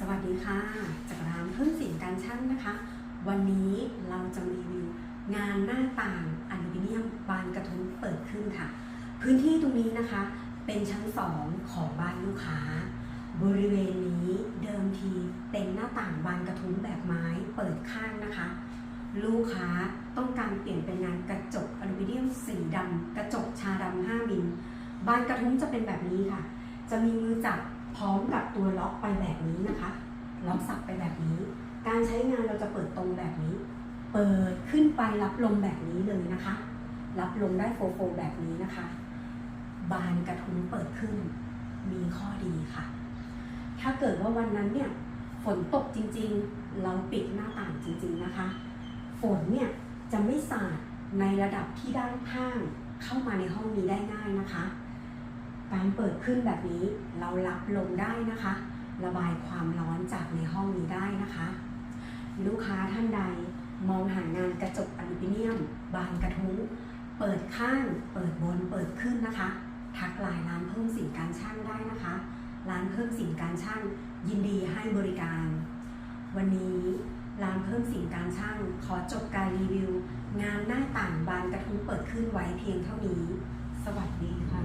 สวัสดีค่ะ จากร้านเพิ่มสินการช่างนะคะ วันนี้เราจะรีวิวงานหน้าต่างอลูมิเนียมบานกระทุ้งเปิดขึ้นค่ะ พื้นที่ตรงนี้นะคะเป็นชั้น2ของบ้านลูกค้า บริเวณนี้เดิมทีเป็นหน้าต่างบานกระทุ้งแบบไม้เปิดข้างนะคะ ลูกค้าต้องการเปลี่ยนเป็นงานกระจกอลูมิเนียมสีดำกระจกชาดำ5มิลบานกระทุ้งจะเป็นแบบนี้ค่ะ จะมีมือจับ พร้อมกับตัวล็อกไปแบบนี้นะคะล็อกสับไปแบบนี้ การใช้งานเราจะเปิดตรงแบบนี้ เปิดขึ้นไปรับลมแบบนี้เลยนะคะ รับลมได้โฟโฟแบบนี้นะคะ บานกระทุ้งเปิดขึ้น มีข้อดีค่ะ ถ้าเกิดว่าวันนั้นเนี่ยฝนตกจริงๆ เราปิดหน้าต่างจริงๆนะคะ ฝนเนี่ยจะไม่สาดในระดับที่ด้านข้างเข้ามาในห้องนี้ได้ง่ายนะคะ การเปิดขึ้นแบบนี้เรารับลมได้นะคะ ระบายความร้อนจากในห้องนี้ได้นะคะ ลูกค้าท่านใดมองหางานกระจกอลูมิเนียม บานกระทุ้งเปิดข้าง เปิดบน เปิดขึ้นนะคะ ทักไลน์ร้านเพิ่มสินการช่างได้นะคะ ร้านเพิ่มสินการช่างยินดีให้บริการ วันนี้ร้านเพิ่มสินการช่างขอจบการรีวิว งานหน้าต่างบานกระทุ้งเปิดขึ้นไว้เพียงเท่านี้ สวัสดีค่ะ